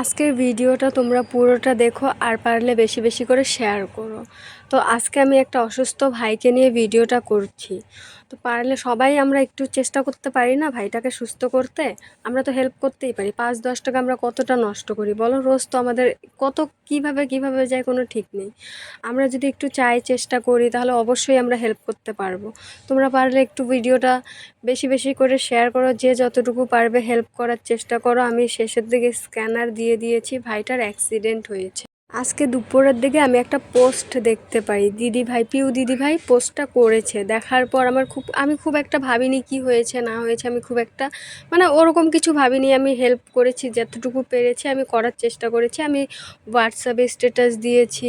আজকের ভিডিওটা তোমরা পুরোটা দেখো আর পারলে বেশি বেশি করে শেয়ার করো। তো আজকে আমি একটা অসুস্থ ভাইকে নিয়ে ভিডিওটা করছি। তো পারলে সবাই আমরা একটু চেষ্টা করতে পারি না ভাইটাকে সুস্থ করতে। আমরা তো হেল্প করতেই পারি। পাঁচ, দশ টাকা আমরা কতটা নষ্ট করি বলো? রোজ তো আমাদের কত কীভাবে কীভাবে যায় কোনো ঠিক নেই। আমরা যদি একটু চাই, চেষ্টা করি, তাহলে অবশ্যই আমরা হেল্প করতে পারব। তোমরা পারলে একটু ভিডিওটা বেশি বেশি করে শেয়ার করো। যে যতটুকু পারবে হেল্প করার চেষ্টা করো। আমি শেষের দিকে স্ক্যানার দিয়ে দিয়েছি। ভাইটার অ্যাক্সিডেন্ট হয়েছে। আজকে দুপুরের দিকে আমি একটা পোস্ট দেখতে পাই। দিদি ভাই, পিউ দিদি ভাই পোস্টটা করেছে। দেখার পর আমার খুব, আমি খুব একটা ভাবিনি কি হয়েছে, না হয়েছে, আমি খুব একটা মানে ওরকম কিছু ভাবিনি। আমি হেল্প করেছি, যতটুকু পেরেছি আমি করার চেষ্টা করেছি। আমি হোয়াটসঅ্যাপে স্ট্যাটাস দিয়েছি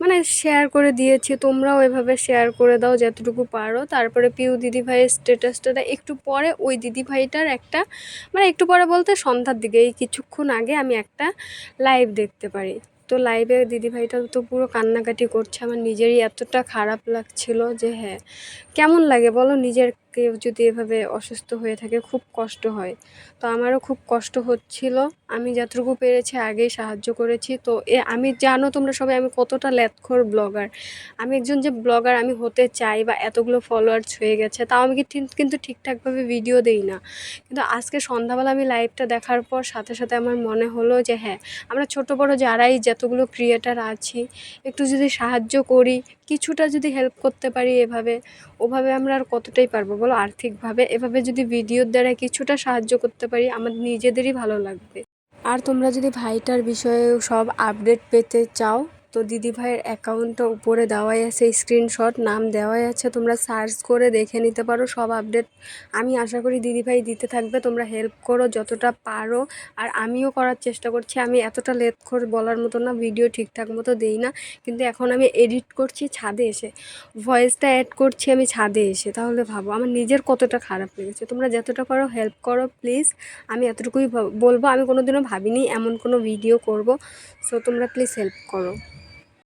মানে শেয়ার করে দিয়েছি। তোমরাও এভাবে শেয়ার করে দাও, যতটুকু পারো। তারপরে পিউ দিদি ভাইয়ের স্ট্যাটাসটা দেয় একটু পরে ওই দিদি ভাইটার একটা মানে একটু পরে বলতে সন্ধ্যার দিকে এই কিছুক্ষণ আগে আমি একটা লাইভ দেখতে পারি। তো লাইভে দিদিভাইটা তো পুরো কান্নাকাটি করছে। আমার নিজেরই এতটা খারাপ লাগছিল যে হ্যাঁ কেমন লাগে বলো নিজের কেউ যদি এভাবে অসুস্থ হয়ে থাকে, খুব কষ্ট হয়। তো আমারও খুব কষ্ট হচ্ছিল। আমি যতটুকু পেরেছি আগেই সাহায্য করেছি। তো এ, আমি জানো তোমরা সবাই, আমি কতটা ল্যাথখোর ব্লগার। আমি একজন যে ব্লগার, আমি হতে চাই বা এতগুলো ফলোয়ার্স হয়ে গেছে, তাও আমি কিন্তু ঠিকঠাকভাবে ভিডিও দেই না। কিন্তু আজকে সন্ধ্যাবেলা আমি লাইভটা দেখার পর সাথে সাথে আমার মনে হলো যে হ্যাঁ আমরা ছোট বড় যারাই যতগুলো ক্রিয়েটার আছি, একটু যদি সাহায্য করি কিছুটা যদি হেল্প করতে পারি এভাবে, ওভাবে আমরা আর কতটাই পারব বলো? আর্থিকভাবে, এভাবে যদি ভিডিওর দ্বারা কিছুটা সাহায্য করতে পারি, আমাদের নিজেদেরই ভালো লাগবে। আর তোমরা যদি ভাইটার বিষয়ে সব আপডেট পেতে চাও তো দিদি ভাইয়ের অ্যাকাউন্টটা উপরে দেওয়াই আছে স্ক্রিনশট নাম দেওয়াই আছে, তোমরা সার্চ করে দেখে নিতে পারো, সব আপডেট আমি আশা করি দিদি ভাই দিতে থাকবে, তোমরা হেল্প করো যতটা পারো, আর আমিও করার চেষ্টা করছি, আমি এতটা লেটখোর বলার মতো না ভিডিও ঠিকঠাক মতো দেই না, কিন্তু এখন আমি এডিট করছি ছাদে এসে ভয়েসটা অ্যাড করছি আমি ছাদে এসে, তাহলে ভাবো, আমার নিজের কতটা খারাপ লেগেছে, তোমরা যতটা পারো হেল্প করো প্লিজ আমি এতটুকুই বলব, আমি কোনোদিনও ভাবিনি এমন কোনো ভিডিও করব সো তোমরা প্লিজ হেল্প করো।